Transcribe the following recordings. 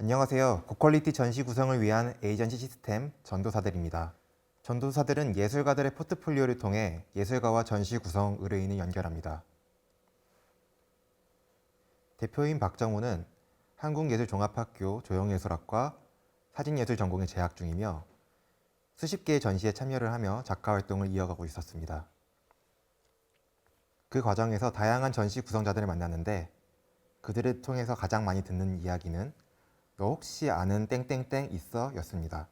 안녕하세요. 고퀄리티 전시 구성을 위한 에이전시 시스템 전도사들입니다. 전도사들은 예술가들의 포트폴리오를 통해 예술가와 전시 구성 의뢰인을 연결합니다. 대표인 박정우는 한국예술종합학교 조형예술학과 사진예술 전공에 재학 중이며 수십 개의 전시에 참여를 하며 작가 활동을 이어가고 있었습니다. 그 과정에서 다양한 전시 구성자들을 만났는데 그들을 통해서 가장 많이 듣는 이야기는 너 혹시 아는 땡땡땡 있어? 였습니다.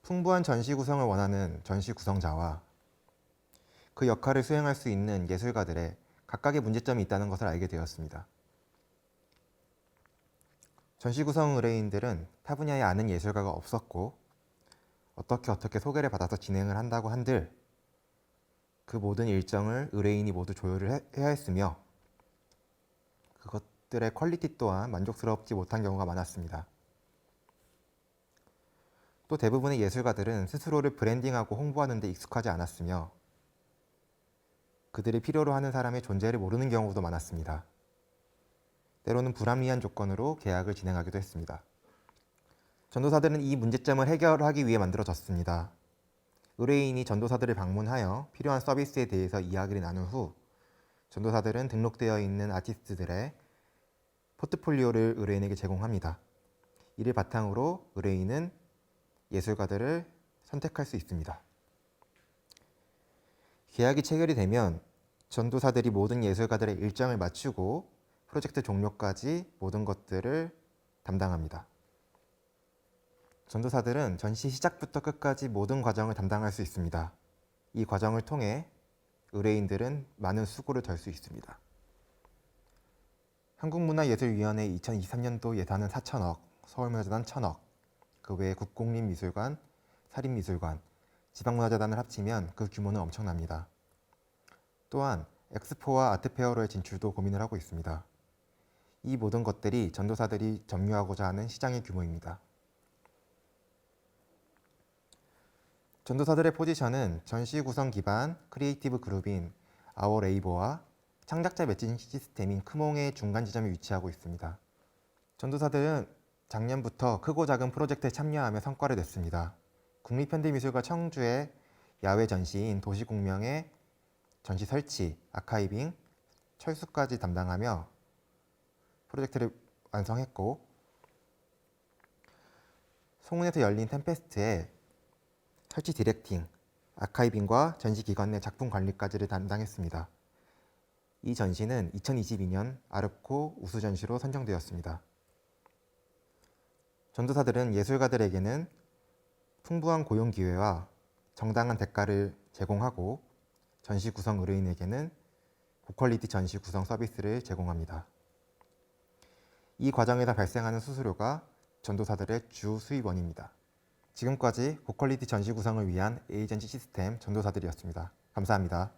풍부한 전시 구성을 원하는 전시 구성자와 그 역할을 수행할 수 있는 예술가들의 각각의 문제점이 있다는 것을 알게 되었습니다. 전시 구성 의뢰인들은 타 분야에 아는 예술가가 없었고 어떻게 어떻게 소개를 받아서 진행을 한다고 한들 그 모든 일정을 의뢰인이 모두 조율을 해- 해야 했으며 들의 퀄리티 또한 만족스럽지 못한 경우가 많았습니다. 또 대부분의 예술가들은 스스로를 브랜딩하고 홍보하는 데 익숙하지 않았으며 그들이 필요로 하는 사람의 존재를 모르는 경우도 많았습니다. 때로는 불합리한 조건으로 계약을 진행하기도 했습니다. 전도사들은 이 문제점을 해결하기 위해 만들어졌습니다. 의뢰인이 전도사들을 방문하여 필요한 서비스에 대해서 이야기를 나눈 후 전도사들은 등록되어 있는 아티스트들의 포트폴리오를 의뢰인에게 제공합니다. 이를 바탕으로 의뢰인은 예술가들을 선택할 수 있습니다. 계약이 체결이 되면 전도사들이 모든 예술가들의 일정을 맞추고 프로젝트 종료까지 모든 것들을 담당합니다. 전도사들은 전시 시작부터 끝까지 모든 과정을 담당할 수 있습니다. 이 과정을 통해 의뢰인들은 많은 수고를 덜 수 있습니다. 한국문화예술위원회 2023년도 예산은 4천억, 서울문화재단 1천억, 그 외에 국공립미술관, 사립미술관, 지방문화재단을 합치면 그 규모는 엄청납니다. 또한 엑스포와 아트페어로의 진출도 고민을 하고 있습니다. 이 모든 것들이 전도사들이 점유하고자 하는 시장의 규모입니다. 전도사들의 포지션은 전시 구성 기반 크리에이티브 그룹인 아워 레이버와 창작자 매칭 시스템인 크몽의 중간 지점에 위치하고 있습니다. 전도사들은 작년부터 크고 작은 프로젝트에 참여하며 성과를 냈습니다. 국립현대미술관 청주의 야외 전시인 도시공명의 전시 설치, 아카이빙, 철수까지 담당하며 프로젝트를 완성했고 송은에서 열린 템페스트에 설치 디렉팅, 아카이빙과 전시 기관 내 작품 관리까지를 담당했습니다. 이 전시는 2022년 아르코 우수 전시로 선정되었습니다. 전도사들은 예술가들에게는 풍부한 고용 기회와 정당한 대가를 제공하고 전시 구성 의뢰인에게는 고퀄리티 전시 구성 서비스를 제공합니다. 이 과정에서 발생하는 수수료가 전도사들의 주 수입원입니다. 지금까지 고퀄리티 전시 구성을 위한 에이전시 시스템 전도사들이었습니다. 감사합니다.